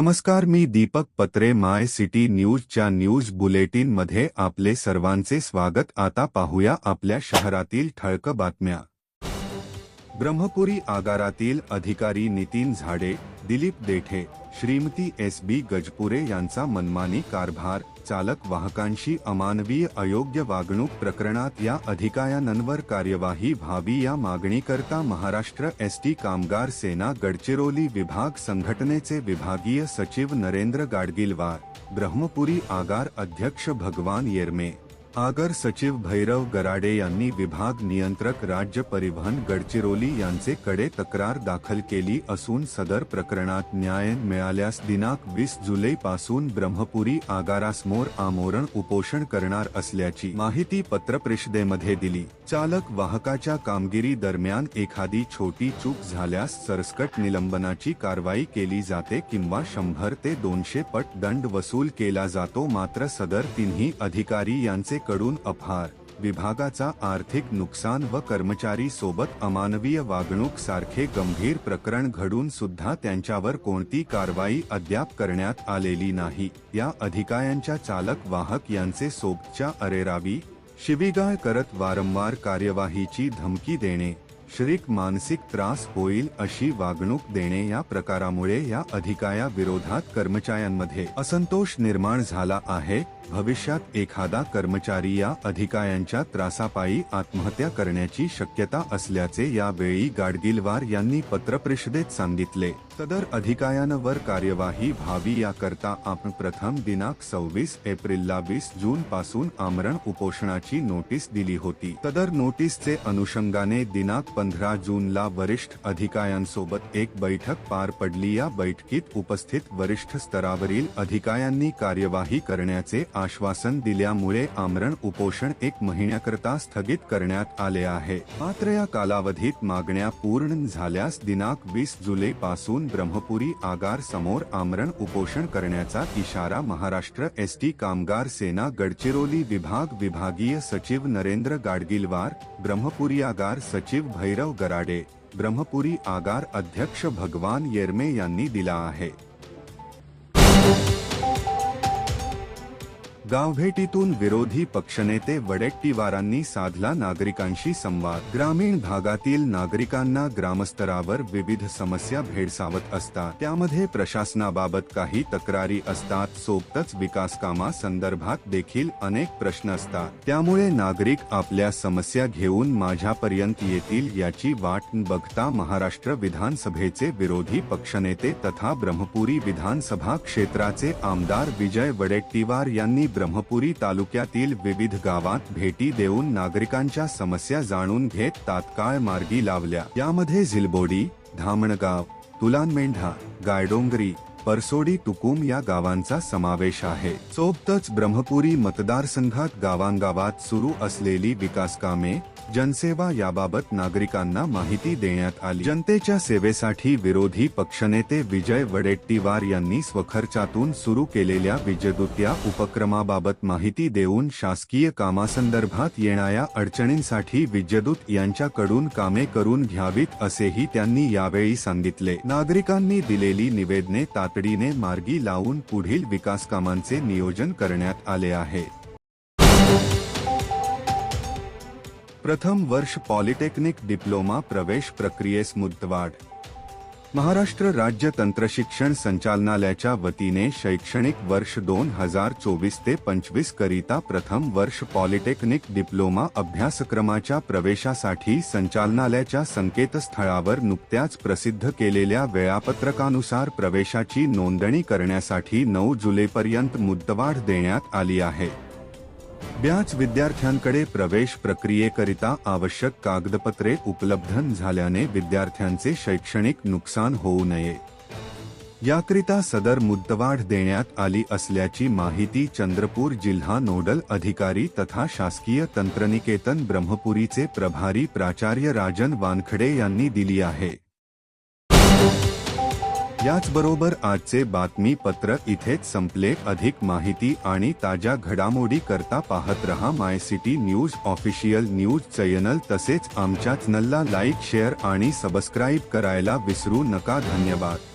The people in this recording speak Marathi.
नमस्कार मी दीपक पत्रे माय सिटी न्यूजच्या न्यूज बुलेटिनमध्ये आपले सर्वांचे स्वागत. आता पाहूया आपल्या शहरातील ठळक बातम्या. ब्रह्मपुरी आगारातील अधिकारी नितीन झाडे दिलीप देठे श्रीमती एस बी गजपुरे यांचा मनमानी कारभार चालक वाहकांशी अमानवीय अयोग्य वागणूक प्रकरणात या अधिकाऱ्यांवर कार्यवाही व्हावी या मागणीकरता महाराष्ट्र एस टी कामगार सेना गडचिरोली विभाग संघटनेचे विभागीय सचिव नरेंद्र गाडगिलवार ब्रह्मपुरी आगार अध्यक्ष भगवान येरमे. आगर सचिव भैरव गराडे यांनी विभाग नियंत्रक राज्य परिवहन गडचिरोली यांचे कडे तक्रार दाखल केली असून सदर प्रकरणात न्याय मिळाल्यास दिनांक वीस जुलै पासून ब्रह्मपुरी आगारासमोर आमोरण उपोषण करणार असल्याची माहिती पत्रपरिषदेमध्ये दिली. चालक वाहकाच्या कामगिरी दरम्यान एखादी छोटी चूक झाल्यास सरसकट निलंबनाची कारवाई केली जाते किंवा शंभर ते दोनशे पट दंड वसूल केला जातो मात्र सदर तिन्ही अधिकारी यांचे संस्थेकडून अपहार विभागाचा आर्थिक नुकसान व कर्मचारी सोबत अमानवीय वागणूक सारखे गंभीर प्रकरण घडून सुद्धा त्यांच्यावर कोणती कारवाई अद्याप करण्यात आलेली नाही. या अधिकाऱ्यांच्या चालक वाहक यांचे सोबतच्या अरेरावी शिवीगाळ करत वारंवार कार्यवाहीची धमकी देणे. शरीक मानसिक त्रास होईल अशी वागणूक देणे या प्रकारामुळे या अधिकाया विरोधात कर्मचाऱ्यांमध्ये असंतोष निर्माण झाला आहे. भविष्यात एखादा कर्मचारी या अधिकायांच्या त्रासापायी आत्महत्या करण्याची शक्यता असल्याचे यावेळी गाडगिलवार यांनी पत्रपरिषदेत सांगितले. सदर अधिकायांवर कार्यवाही व्हावी याकरता आपण प्रथम दिनांक सव्वीस एप्रिलला वीस जून पासून आमरण उपोषणाची नोटीस दिली होती. सदर नोटीसचे अनुषंगाने दिनांक पंधरा जूनला वरिष्ठ अधिकाऱ्यांसोबत एक बैठक पार पडली. या बैठकीत उपस्थित वरिष्ठ स्तरावरील अधिकाऱ्यांनी कार्यवाही करण्याचे आश्वासन दिल्यामुळे आमरण उपोषण एक महिन्याकरता स्थगित करण्यात आले आहे. मात्र या कालावधीत मागण्या पूर्ण झाल्यास दिनांक वीस जुलै पासून ब्रह्मपुरी, आगार, समोर आमरण उपोषण करण्याचा इशारा महाराष्ट्र एस टी कामगार सेना, गडचिरोली विभाग, विभागीय सचिव नरेंद्र गाडगिलवार, ब्रह्मपुरी आगार सचिव भैरव गराडे, ब्रह्मपुरी आगार अध्यक्ष भगवान येरमे यांनी दिला आहे. गावभेटीतून विरोधी पक्षनेते वडेट्टीवारांनी साधला नागरिकांशी संवाद. ग्रामीण भागातील नागरिकांना ग्रामस्तरावर विविध समस्या भेडसावत असतात. त्यामध्ये प्रशासनाबाबत काही तक्रारी असतात. सोबतच विकासकामा संदर्भात देखील अनेक प्रश्न असतात. त्यामुळे नागरिक आपल्या समस्या घेऊन माझ्यापर्यंत येतील याची वाट बघता महाराष्ट्र विधानसभेचे विरोधी पक्षनेते तथा ब्रह्मपुरी विधानसभा क्षेत्राचे आमदार विजय वडेट्टीवार यांनी ब्रह्मपुरी तालुक्यातील विविध गावात भेटी देऊन नागरिकांच्या समस्या जाणून घेत तात्काळ मार्गी लावल्या. यामध्ये झिलबोडी धामणगाव तुलानमेंढा गायडोंगरी परसोडी तुकुम या गावांचा समावेश आहे. सोबतच ब्रह्मपुरी मतदारसंघात गावांगावात सुरू असलेली विकास कामे जनसेवा याबाबत नागरिकांना माहिती देण्यात आली. जनतेच्या सेवेसाठी विरोधी पक्षनेते विजय वडेट्टीवार यांनी स्वखर्चातून सुरू केलेल्या विद्युत या उपक्रमाबाबत माहिती देऊन शासकीय कामासंदर्भात येणाऱ्या अडचणींसाठी विजयदूत यांच्याकडून कामे करून घ्यावीत असेही त्यांनी यावेळी सांगितले. नागरिकांनी दिलेली निवेदने तातडीने मार्गी लावून पुढील विकासकामांचे नियोजन करण्यात आले आहे. प्रथम वर्ष पॉलिटेक्निक डिप्लोमा प्रवेश प्रक्रियेस मुदतवाढ महाराष्ट्र राज्य तंत्रशिक्षण संचालनालयाच्या वतीने शैक्षणिक वर्ष दोन हजार चोवीस ते पंचवीस करिता प्रथम वर्ष पॉलिटेक्निक डिप्लोमा अभ्यासक्रमाच्या प्रवेशासाठी संचालनालयाच्या संकेतस्थळावर नुकत्याच प्रसिद्ध केलेल्या वेळापत्रकानुसार प्रवेशाची नोंदणी करण्यासाठी नऊ जुलैपर्यंत मुद्दवाढ देण्यात आली आहे. ब्याच विद्यार्थ्यांकडे प्रवेश प्रक्रियेकरिता आवश्यक कागदपत्रे उपलब्ध झाल्याने विद्यार्थ्यांचे शैक्षणिक नुकसान होऊ नये. याकरिता सदर मुद्दवाढ देण्यात आली असल्याची माहिती चंद्रपूर जिल्हा नोडल अधिकारी तथा शासकीय तंत्रनिकेतन ब्रह्मपुरीचे प्रभारी प्राचार्य राजन वानखडे यांनी दिली आहे. याचबरोबर आजचे बातमीपत्र इथेच संपले. अधिक माहिती आणि ताज्या घडामोडी करता पाहत रहा my city news official news channel. तसेच आमच्या चॅनलला लाईक शेअर आणि सबस्क्राईब करायला विसरू नका. धन्यवाद.